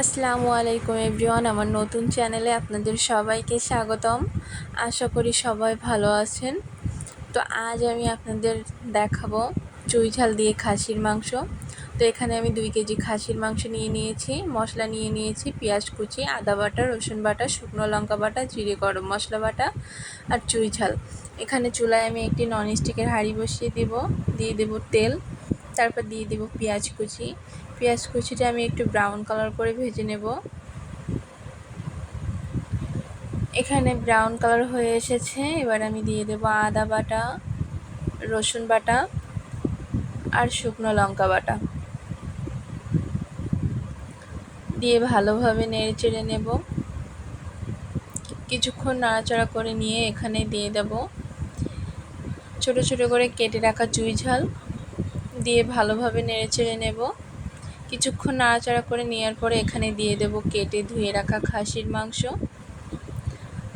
আসসালামু আলাইকুম এভরিওয়ান, আমার নতুন চ্যানেলে আপনাদের সবাইকে স্বাগতম। আশা করি সবাই ভালো আছেন। তো আজ আমি আপনাদের দেখাবো চুই ঝাল দিয়ে খাসির মাংস। তো এখানে আমি দুই কেজি খাসির মাংস নিয়ে নিয়েছি, মশলা নিয়ে নিয়েছি, পেঁয়াজ কুচি, আদা বাটা, রসুন বাটা, শুকনো লঙ্কা বাটা, জিরে গরম মশলা বাটা আর চুই ঝাল। এখানে চুলায় আমি একটি ননস্টিকের হাঁড়ি বসিয়ে দেব, দিয়ে দেব তেল। তারপর দিয়ে দেব পেঁয়াজ কুচি। পেঁয়াজ কুচিটা আমি একটু ব্রাউন কালার করে ভেজে নেব। এখানে ব্রাউন কালার হয়ে এসেছে। এবার আমি দিয়ে দেব আদা বাটা, রসুন বাটা আর শুকনো লঙ্কা বাটা। দিয়ে ভালোভাবে নেড়ে চেড়ে নেব। কিছুক্ষণ নাড়াচাড়া করে নিয়ে এখানে দিয়ে দেব। ছোট ছোট করে কেটে রাখা চুই ঝাল। দিয়ে ভালোভাবে নেড়ে চেড়ে নেব। কিছুক্ষণ নাড়াচাড়া করে নেওয়ার পরে এখানে দিয়ে দেব কেটে ধুয়ে রাখা খাসির মাংস।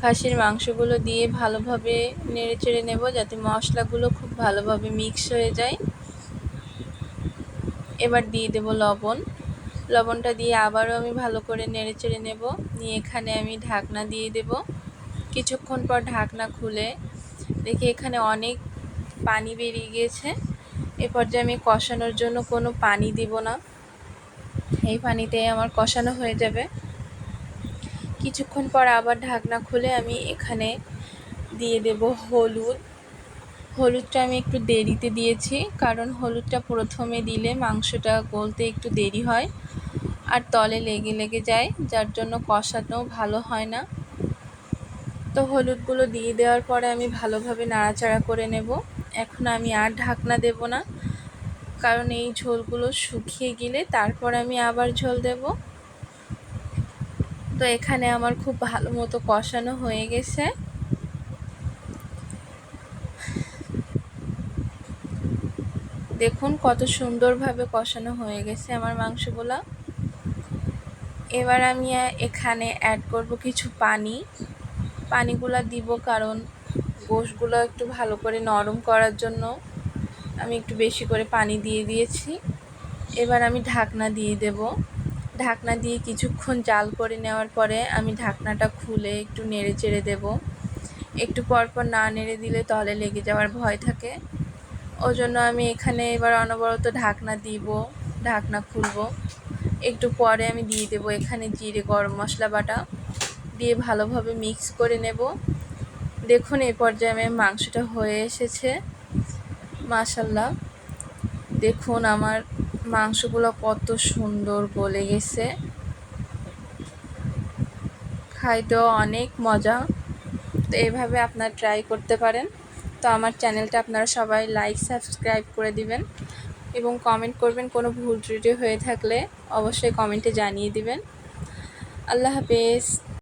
খাসির মাংসগুলো দিয়ে ভালোভাবে নেড়ে চেড়ে নেব যাতে মশলাগুলো খুব ভালোভাবে মিক্স হয়ে যায়। এবার দিয়ে দেব লবণ। লবণটা দিয়ে আবারও আমি ভালো করে নেড়ে চেড়ে নেব। নিয়ে এখানে আমি ঢাকনা দিয়ে দেব। কিছুক্ষণ পর ঢাকনা খুলে দেখি এখানে অনেক পানি বেরিয়ে গিয়েছে। এ পর্যায়ে আমি কষানোর জন্য কোনো পানি দিব না। এই পানিতে আমার কষানো হয়ে যাবে। কিছুক্ষণ পর আবার ঢাকনা খুলে আমি এখানে দিয়ে দেব হলুদ। হলুদটা আমি একটু দেরিতে দিয়েছি, কারণ হলুদটা প্রথমে দিলে মাংসটা গলতে একটু দেরি হয় আর তলে লেগে লেগে যায়, যার জন্য কষানো ভালো হয় না। তো হলুদগুলো দিয়ে দেওয়ার পরে আমি ভালোভাবে নাড়াচাড়া করে নেব। এখন আমি আর ঢাকনা দেব না, কারণ এই ঝোলগুলো শুকিয়ে গেলে তারপর আমি আবার ঝোল দেব। তো এখানে আমার খুব ভালো মতো কষানো হয়ে গেছে। দেখুন কত সুন্দরভাবে কষানো হয়ে গেছে আমার মাংসগুলো। এবার আমি এখানে অ্যাড করব কিছু পানি। পানিগুলো দিব কারণ গোশগুলো একটু ভালো করে নরম করার জন্য আমি একটু বেশি করে পানি দিয়ে দিয়েছি। এবার আমি ঢাকনা দিয়ে দেব। ঢাকনা দিয়ে কিছুক্ষণ জাল করে নেওয়ার পরে আমি ঢাকনাটা খুলে একটু নেড়ে চেড়ে দেব। একটু পরপর না নেড়ে দিলে তলে লেগে যাওয়ার ভয় থাকে। ওই জন্য আমি এখানে এবার অনবরত ঢাকনা দিব, ঢাকনা খুলব। একটু পরে আমি দিয়ে দেব এখানে জিরে গরম মশলা বাটা। দিয়ে ভালোভাবে মিক্স করে নেব। দেখুন, এই পর্যায়ে আমার মাংসটা হয়ে এসেছে। মাশাল্লাহ দেখুন, আমার মাংসগুলো কত সুন্দর গলে গেছে। খাইতেও অনেক মজা। তো এইভাবে আপনার ট্রাই করতে পারেন। তো আমার চ্যানেলটা আপনারা সবাই লাইক সাবস্ক্রাইব করে দিবেন এবং কমেন্ট করবেন কোনো ভুল ত্রুটি হয়ে থাকলে অবশ্যই কমেন্টে জানিয়ে দিবেন। আল্লাহ হাফেজ।